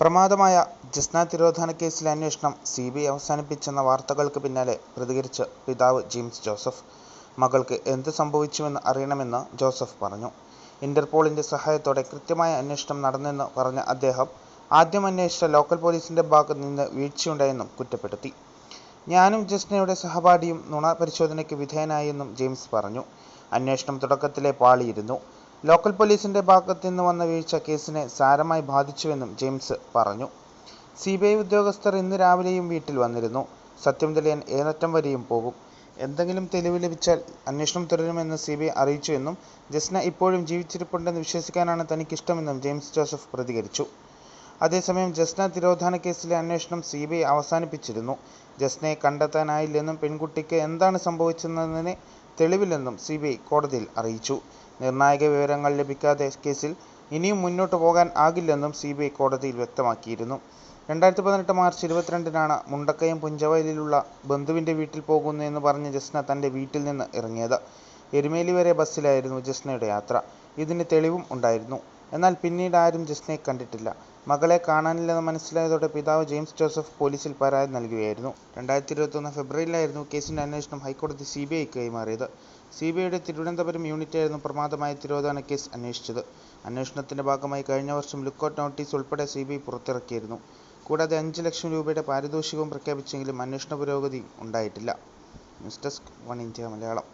പ്രമാദമായ ജസ്ന തിരോധാന കേസിലെ അന്വേഷണം സി ബി ഐ അവസാനിപ്പിച്ചെന്ന വാർത്തകൾക്ക് പിന്നാലെ പ്രതികരിച്ച് പിതാവ് ജെയിംസ് ജോസഫ്. മകൾക്ക് എന്ത് സംഭവിച്ചുവെന്ന് അറിയണമെന്ന് ജോസഫ് പറഞ്ഞു. ഇന്റർപോളിന്റെ സഹായത്തോടെ കൃത്യമായ അന്വേഷണം നടന്നെന്ന് പറഞ്ഞ അദ്ദേഹം ആദ്യം അന്വേഷിച്ച ലോക്കൽ പോലീസിന്റെ ഭാഗത്ത് നിന്ന് വീഴ്ചയുണ്ടായെന്നും കുറ്റപ്പെടുത്തി. ഞാനും ജസ്നയുടെ സഹപാഠിയും നുണ പരിശോധനയ്ക്ക് വിധേയനായെന്നും ജെയിംസ് പറഞ്ഞു. അന്വേഷണം തുടക്കത്തിലെ പാളിയിരുന്നു. ലോക്കൽ പോലീസിന്റെ ഭാഗത്ത് നിന്ന് വന്ന വീഴ്ച കേസിനെ സാരമായി ബാധിച്ചുവെന്നും ജെയിംസ് പറഞ്ഞു. സി ബി ഐ ഉദ്യോഗസ്ഥർ ഇന്ന് രാവിലെയും വീട്ടിൽ വന്നിരുന്നു. സത്യം തെളിയാൻ ഏതറ്റം വരെയും പോകും. എന്തെങ്കിലും തെളിവ് ലഭിച്ചാൽ അന്വേഷണം തുടരുമെന്ന് സി ബി ഐ അറിയിച്ചുവെന്നും ജസ്ന ഇപ്പോഴും ജീവിച്ചിരിപ്പുണ്ടെന്ന് വിശ്വസിക്കാനാണ് തനിക്കിഷ്ടമെന്നും ജെയിംസ് ജോസഫ് പ്രതികരിച്ചു. അതേസമയം ജസ്ന തിരോധാന കേസിലെ അന്വേഷണം സി ബി ഐ അവസാനിപ്പിച്ചിരുന്നു. ജസ്നയെ കണ്ടെത്താനായില്ലെന്നും പെൺകുട്ടിക്ക് എന്താണ് സംഭവിച്ചതെന്നതിന് തെളിവില്ലെന്നും സി ബി ഐ കോടതിയിൽ അറിയിച്ചു. നിർണായക വിവരങ്ങൾ ലഭിക്കാതെ കേസിൽ ഇനിയും മുന്നോട്ട് പോകാൻ ആകില്ലെന്നും സി ബി ഐ കോടതിയിൽ വ്യക്തമാക്കിയിരുന്നു. രണ്ടായിരത്തി പതിനെട്ട് മാർച്ച് ഇരുപത്തിരണ്ടിനാണ് മുണ്ടക്കയം പുഞ്ചവയലിലുള്ള ബന്ധുവിന്റെ വീട്ടിൽ പോകുന്നു എന്ന് പറഞ്ഞ് ജസ്ന തന്റെ വീട്ടിൽ നിന്ന് ഇറങ്ങിയത്. എരുമേലി വരെ ബസ്സിലായിരുന്നു ജസ്നയുടെ യാത്ര. ഇതിന് തെളിവും ഉണ്ടായിരുന്നു. എന്നാൽ പിന്നീട് ആരും ജസ്നയെ കണ്ടിട്ടില്ല. മകളെ കാണാനില്ലെന്ന് മനസ്സിലായതോടെ പിതാവ് ജെയിംസ് ജോസഫ് പോലീസിൽ പരാതി നൽകുകയായിരുന്നു. രണ്ടായിരത്തി ഇരുപത്തൊന്ന് ഫെബ്രുവരിയിലായിരുന്നു കേസിന്റെ അന്വേഷണം ഹൈക്കോടതി സി ബി ഐക്ക് കൈമാറിയത്. സി ബി ഐയുടെ തിരുവനന്തപുരം യൂണിറ്റായിരുന്നു പ്രമാദമായ തിരോധാന കേസ് അന്വേഷിച്ചത്. അന്വേഷണത്തിന്റെ ഭാഗമായി കഴിഞ്ഞ വർഷം ലുക്കൌട്ട് നോട്ടീസ് ഉൾപ്പെടെ സി ബി ഐ പുറത്തിറക്കിയിരുന്നു. കൂടാതെ അഞ്ച് ലക്ഷം രൂപയുടെ പാരിതോഷികവും പ്രഖ്യാപിച്ചെങ്കിലും അന്വേഷണ പുരോഗതി ഉണ്ടായിട്ടില്ല. News desk one India Malayalam